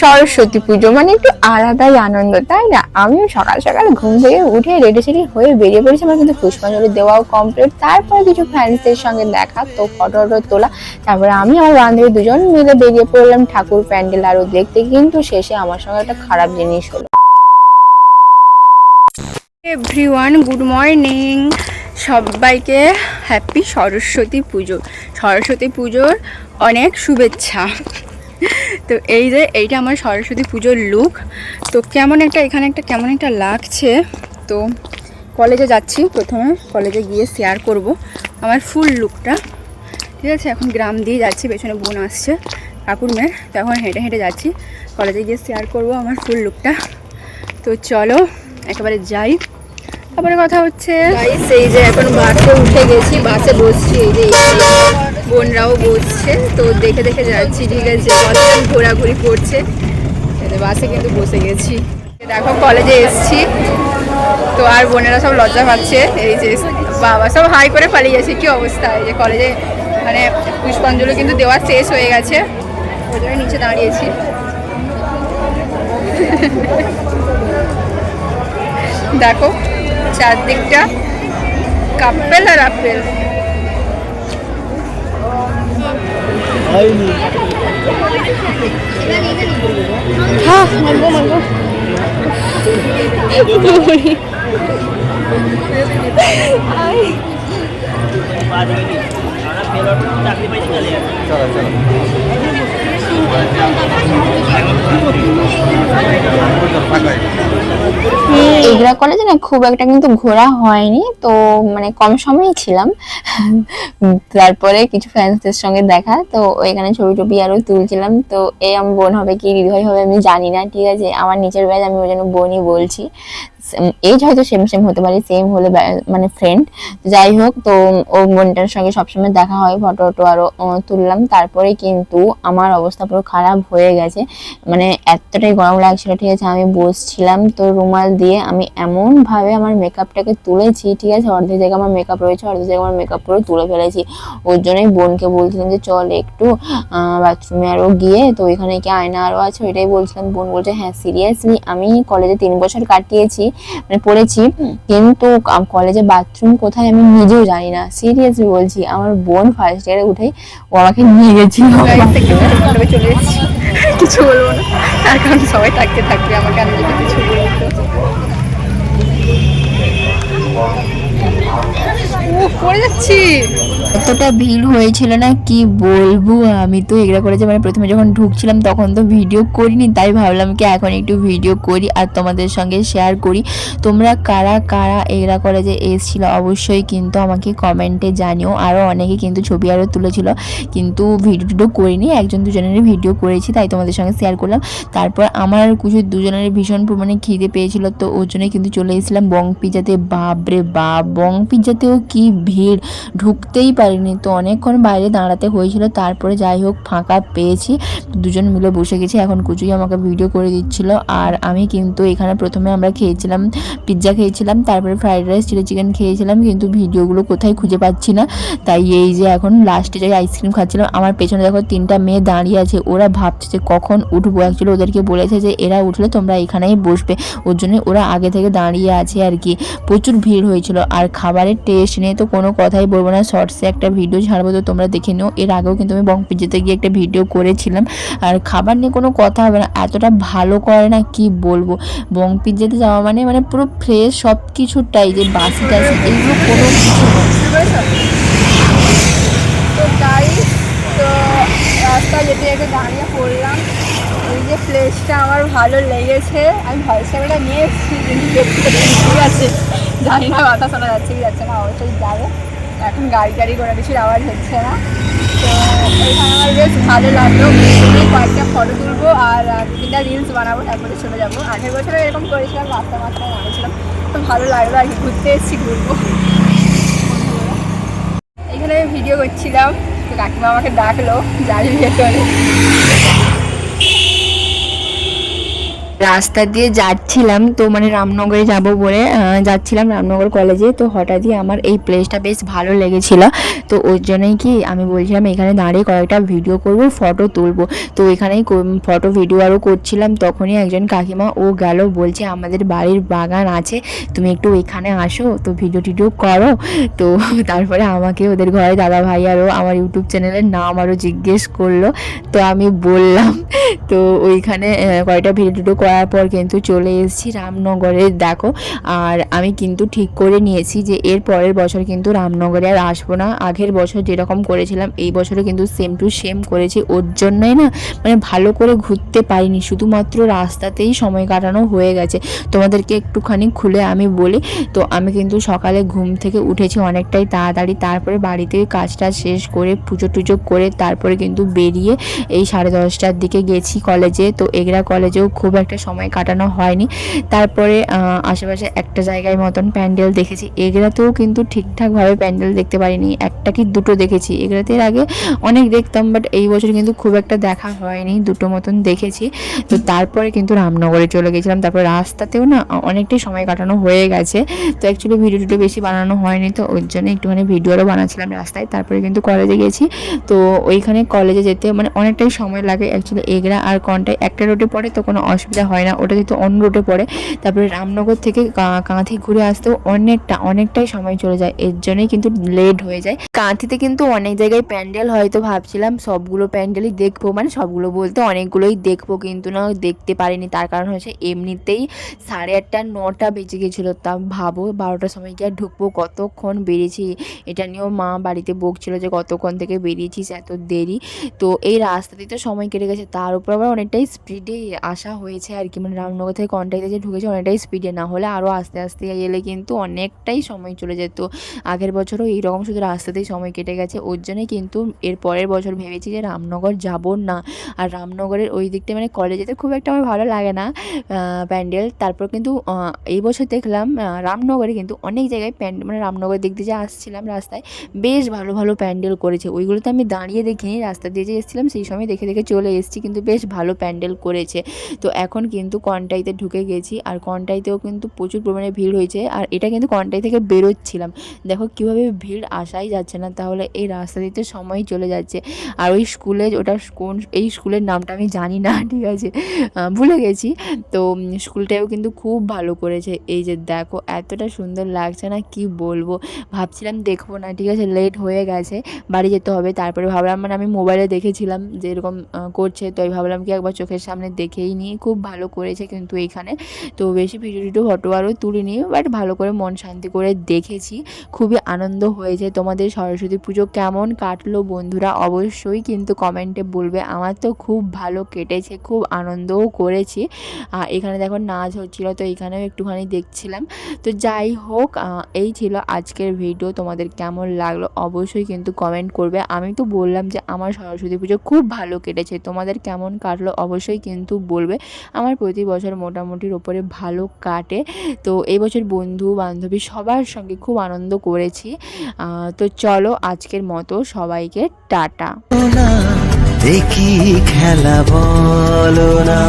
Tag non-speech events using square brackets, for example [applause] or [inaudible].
সরস্বতী পুজো মানে একটু আলাদাই আনন্দ, তাই না? আমিও সকাল সকাল ঘুম থেকে উঠে রেডি সেডি হয়ে বেরিয়ে পড়েছি। আমার কিন্তু পুষ্পাঞ্জলি দেওয়াও কমপ্লিট তারপরে কিছু ফ্যান্সদের সঙ্গে দেখা, তো ফটো টটো তোলা। তারপরে আমি আমার বান্ধবী দুজন মিলে বেরিয়ে পড়লাম ঠাকুর প্যান্ডেল আরও দেখতে, কিন্তু শেষে আমার সঙ্গে একটা খারাপ জিনিস হলো। এভরিওয়ান গুড মর্নিং সবাইকে হ্যাপি সরস্বতী পুজো। সরস্বতী পুজোর অনেক শুভেচ্ছা। তো এই যে, এইটা আমার সরস্বতী পুজোর লুক তো কেমন একটা, এখানে একটা কেমন একটা লাগছে। তো কলেজে যাচ্ছি, প্রথমে কলেজে গিয়ে শেয়ার করব আমার ফুল লুকটা ঠিক আছে, এখন গ্রাম দিয়ে যাচ্ছি, পেছনে বোন আসছে কাকুর মেয়ে তো এখন হেঁটে হেঁটে যাচ্ছি কলেজে গিয়ে শেয়ার করব আমার ফুল লুকটা তো চলো, একেবারে যাই। তারপরে কথা হচ্ছে। এই যে এখন বাসে উঠে গেছি, বাসে বসছি, এই যে বোনরাও বসছে। তো দেখে দেখে যাচ্ছি, ঠিক আছে কতজন ঘোরাঘুরি করছে। বাসে কিন্তু বসে গেছি। দেখো, কলেজে এসছি। তো আর বোনেরা সব লজ্জা পাচ্ছে। এই যে বাবা সব হাই করে পালিয়ে গেছে, কি অবস্থা? এই যে কলেজে মানে পুষ্পাঞ্জলি কিন্তু দেওয়া শেষ হয়ে গেছে। ওই নিচে দাঁড়িয়েছি। দেখো চারদিকটা কাপেল আর আপেল হ্যাঁ মানবো মানবো এগরা কলেজে না খুব একটা কিন্তু ঘোরা হয়নি, তো মানে কম সময়ই ছিলাম। তারপরে কিছু ফ্রেন্ডসদের সঙ্গে দেখা, তো ওইখানে ছবি টবি আরও তুলছিলাম, তো এই আমার বোন হবে কি হৃদয় হবে আমি জানি না, ঠিক আছে? আমার নিচের ব্যাচ আমি ওই জন্য বোনই বলছি। এজ হয়তো সেম সেম হতে পারে সেম হলে মানে ফ্রেন্ড যাই হোক, তো ও বোনটার সঙ্গে সবসময় দেখা হয় ফটো টটো আরও তুললাম। তারপরে কিন্তু আমার অবস্থা পুরো খারাপ হয়ে গেছে। মানে এতটাই গরম লাগছিল, ঠিক আছে, আমি বসছিলাম। তো রুমাল দিয়ে আমি এমন ভাবে আমার মেকআপটাকে তুলেছি, ঠিক আছে, অর্ধেক জায়গায় আমার মেকআপ রয়েছে, অর্ধেক জায়গায় আমার মেকআপ পুরো তুলে ফেলেছি। ওর জন্যই বোনকে বলছিলাম যে, চল একটু বাথরুমে আরও গিয়ে, তো ওইখানে কি আয়না আরও আছে? ওইটাই বলছিলাম। বোন বলছে হ্যাঁ সিরিয়াসলি আমি কলেজে তিন বছর কাটিয়েছি মানে পড়েছি। কিন্তু কলেজে বাথরুম কোথায় আমি নিজেও জানি না। সিরিয়াসলি বলছি আমার বোন ফার্স্ট ইয়ারে উঠেই ও আমাকে নিয়ে গেছিল। চলে এসেছি। কিছু বলব না। তার কারণ সবাই থাকতে থাকবে আমাকে আমি যদি কিছু বলব পড়ে যাচ্ছি। এতটা ভিড় হয়েছিল না, কি বলব? আমি তো এগুলো করেছে মানে প্রথমে যখন ঢুকছিলাম তখন তো ভিডিও করিনি, তাই ভাবলাম কি এখন একটু ভিডিও করি আর তোমাদের সঙ্গে শেয়ার করি। তোমরা কারা কারা এগুলা কলেজে এসেছিল অবশ্যই কিন্তু আমাকে কমেন্টে জানিও। আরও অনেকে কিন্তু ছবি আরও তুলেছিল, কিন্তু ভিডিও টিডিও করিনি, একজন দুজনের ভিডিও করেছি, তাই তোমাদের সঙ্গে শেয়ার করলাম। তারপর আমার কিছু দুজনের ভীষণ পরিমাণে খিদে পেয়েছিল, তো ওর জন্য কিন্তু চলে এসেছিলাম বং পিজাতে বাপরে বাপ, বং পিজাতেও কি ভিড়! ঢুকতেই পারিনি। তো অনেকক্ষণ বাইরে দাঁড়াতে হয়েছিল, তারপরে যাই হোক, ফাঁকা পেয়েছি। দুজন মিলে বসে গেছি, এখন কুচুই আমাকে ভিডিও করে দিচ্ছিল। আর আমি কিন্তু এখানে প্রথমে আমরা খেয়েছিলাম পিৎজা খেয়েছিলাম, তারপরে ফ্রাইড রাইস চিলি চিকেন খেয়েছিলাম, কিন্তু ভিডিওগুলো কোথায় খুঁজে পাচ্ছি না। তাই এই যে এখন লাস্টে যাই আইসক্রিম খাচ্ছিলাম, আমার পেছনে দেখো তিনটা মেয়ে দাঁড়িয়ে আছে, ওরা ভাবছে যে কখন উঠবো। অ্যাকচুয়ালি ওদেরকে বলেছে যে এরা উঠলে তোমরা এখানেই বসবে। ওর জন্য ওরা আগে থেকে দাঁড়িয়ে আছে আর কি। প্রচুর ভিড় হয়েছিল, আর খাবারের টেস্ট নিয়ে তো কোনো কথাই বলব না শর্টসে একটা ভিডিও ছাড়বো, তো তোমরা দেখে নিও। এর আগেও কিন্তু আমি বং পিজ্জাতে গিয়ে একটা ভিডিও করেছিলাম। আর খাবার নিয়ে কোনো কথা হবে না, এতটা ভালো করে না কি বলব? বং পিজ্জাতে যাওয়া মানে মানে পুরো ফ্রেশ সব কিছুটাই যে বাসি টাসি এইগুলো কোনো তো তাই, তো রাস্তা যেতে যেতে দাঁড়িয়ে পড়লাম। এই যে প্লেসটা আমার ভালো লেগেছে। আমি ভয়েস ক্যামেরা নিয়ে এসেছি, কিন্তু ঠিক আছে। জানি না কথা শোনা যাচ্ছে কি যাচ্ছে না, অবশ্যই যাবে। এখন গাড়ি গাড়ি করে কিছুর আওয়াজ হচ্ছে না। তো এখানে আমার বেশ ভালো লাগল। কয়েকটা ফটো তুলবো আর তিনটা রিলস বানাবো, তারপরে চলে যাব। আগের বছর এরকম করেছিলাম রাস্তা মাস্তায় নামেছিলাম তো ভালো লাগল আর কি, ঘুরতে এসেছি, ঘুরবো। এখানে ভিডিও করছিলাম, তো কাকিমা আমাকে ডাকলো, যাবি ভেতরে। রাস্তা দিয়ে যাচ্ছিলাম তো মানে রামনগরে যাব বলে যাচ্ছিলাম রামনগর কলেজে তো হঠাৎই আমার এই প্লেসটা বেশ ভালো লেগেছিল। তো ওর জন্যই কি আমি বলছিলাম এখানে দাঁড়িয়ে কয়েকটা ভিডিও করব ফটো তুলবো। তো এখানেই ফটো ভিডিও আরও করছিলাম। তখনই একজন কাকিমা ও গেল বলছে আমাদের বাড়ির বাগান আছে তুমি একটু এখানে আসো তো ভিডিও টিডিও করো। তো [laughs] তারপরে আমাকে ওদের ঘরে দাদা ভাই আরও আমার ইউটিউব চ্যানেলের নাম আরও জিজ্ঞেস করল। তো আমি বললাম তো ওইখানে আহ, কয়েকটা ভিডিও টিডিও করার পর কিন্তু চলে এসেছি রামনগরে, দেখো। আর আমি কিন্তু ঠিক করে নিয়েছি যে এর পরের বছর কিন্তু রামনগরে আর আসব না। আগের বছর যেরকম করেছিলাম, এই বছরে কিন্তু সেম টু সেম করেছি। ওর জন্যই না মানে ভালো করে ঘুরতে পারিনি। শুধুমাত্র রাস্তাতেই সময় কাটানো হয়ে গেছে। তোমাদেরকে একটুখানি খুলে আমি বলি, তো আমি কিন্তু সকালে ঘুম থেকে উঠেছি অনেকটাই তাড়াতাড়ি। তারপরে বাড়িতে কাজটা শেষ করে, পুজো টুজো করে তারপরে কিন্তু বেরিয়ে এই সাড়ে দশটার দিকে গেছি কলেজে। তো এগরা কলেজেও খুব একটা সময় কাটানো হয়নি। তারপরে আশেপাশে একটা জায়গায় মতন প্যান্ডেল দেখেছি। এগরাতেও কিন্তু ঠিকঠাকভাবে প্যান্ডেল দেখতে পারিনি। একটা কি দুটো দেখেছি। এগরাতে এর আগে অনেক দেখতাম বাট এই বছর কিন্তু খুব একটা দেখা হয়নি। দুটো মতন দেখেছি। তো তারপরে কিন্তু রামনগরে চলে গেছিলাম। তারপরে রাস্তাতেও না অনেকটাই সময় কাটানো হয়ে গেছে। তো অ্যাকচুয়ালি ভিডিও টিডিও বেশি বানানো হয়নি। তো ওর জন্য একটুখানি ভিডিওরও বানাচ্ছিলাম রাস্তায়। তারপরে কিন্তু কলেজে গেছি। তো ওইখানে কলেজে যেতে মানে অনেকটাই সময় লাগে অ্যাকচুয়ালি এগরা আর কনটাই একটা রোডে পড়ে তো কোনো অসুবিধা হয় না, ওটা যেহেতু অন্য রোডে পড়ে, তারপরে রামনগর থেকে কাঁথি ঘুরে আসতেও অনেকটা, অনেকটাই সময় চলে যায়, এর জন্যই কিন্তু লেট হয়ে যায়। কাঁথিতে কিন্তু অনেক জায়গায় প্যান্ডেল হয়তো ভাবছিলাম সবগুলো প্যান্ডেলই দেখব মানে সবগুলো বলতে অনেকগুলোই দেখব, কিন্তু না দেখতে পারিনি, তার কারণ হচ্ছে এমনিতেই সাড়ে আটটা, নটা বেজে গেছিল, তা ভাবো বারোটার সময় আর ঢুকবো, কতক্ষণ বেরিয়েছি, এটা নিয়েও মা বাড়িতে বকছিল যে কতক্ষণ থেকে বেরিয়েছিস এত দেরি, তো এই রাস্তাতেই তো সময় কেটে গেছে, তার উপর আবার অনেকটাই স্পিডে আসা হয়েছে। আর কি। মানে রামনগর থেকে কন্টাইতে যে ঢুকেছে অনেকটাই স্পিডে না হলে আরও আস্তে আস্তে এলে কিন্তু অনেকটাই সময় চলে যেত। আগের বছরও এইরকম শুধু রাস্তাতেই সময় কেটে গেছে। ওর জন্যই কিন্তু এর পরের বছর ভেবেছি যে রামনগর যাব না। আর রামনগরের ওই দিকটা মানে কলেজেতে খুব একটা আমার ভালো লাগে না প্যান্ডেল। তারপর কিন্তু এই বছর দেখলাম রামনগরে কিন্তু অনেক জায়গায় প্যান্ডেল মানে রামনগর দিক দিয়ে যে আসছিলাম রাস্তায়, বেশ ভালো ভালো প্যান্ডেল করেছে। ওইগুলোতে আমি দাঁড়িয়ে দেখিনি, রাস্তা দিয়ে যে এসেছিলাম, সেই সময় দেখে দেখে চলে এসেছি। কিন্তু বেশ ভালো প্যান্ডেল করেছে। তো এখন কিন্তু কন্টাইতে ঢুকে গেছি আর কন্টাইতেও কিন্তু প্রচুর পরিমাণে ভিড় হয়েছে আর এটা কিন্তু কন্টাই থেকে বেরোচ্ছিলাম। দেখো কীভাবে ভিড় আসাই যাচ্ছে না, তাহলে এই রাস্তা দিতে সময় চলে যাচ্ছে। আর ওই স্কুলে ওটা কোন, এই স্কুলের নামটা আমি জানি না, [laughs] ঠিক আছে? ভুলে গেছি। তো স্কুলটাও কিন্তু খুব ভালো করেছে। এই যে দেখো, এতটা সুন্দর লাগছে না, কি বলব? ভাবছিলাম দেখব না, ঠিক আছে? লেট হয়ে গেছে, বাড়ি যেতে হবে। তারপরে ভাবলাম মানে আমি মোবাইলে দেখেছিলাম যে এরকম করছে, তো ভাবলাম কি একবার চোখের সামনে দেখেই নিই। খুব ভালো করেছে কিন্তু এইখানে তো বেশি ভিডিও টিডিও ফটো আরও তুলিনি বাট ভালো করে মন শান্তি করে দেখেছি। খুবই আনন্দ হয়েছে। তোমাদের সরস্বতী পুজো কেমন কাটলো বন্ধুরা অবশ্যই কিন্তু কমেন্টে বলবে। আমার তো খুব ভালো কেটেছে, খুব আনন্দও করেছি। এখানে দেখো নাচ হচ্ছিল, তো এখানেও একটুখানি দেখছিলাম। তো যাই হোক এই ছিল আজকের ভিডিও। তোমাদের কেমন লাগল অবশ্যই কিন্তু কমেন্ট করবে। আমি তো বললাম যে আমার সরস্বতী পুজো খুব ভালো কেটেছে। তোমাদের কেমন কাটলো অবশ্যই কিন্তু বলবে। আমার প্রতি বছর মোটামুটির ওপরে ভালো কাটে। তো এই বছর বন্ধু, বান্ধবী সবার সঙ্গে খুব আনন্দ করেছি। তো চলো আজকের মতো সবাইকে টাটা। দেখি খেলা বলো না।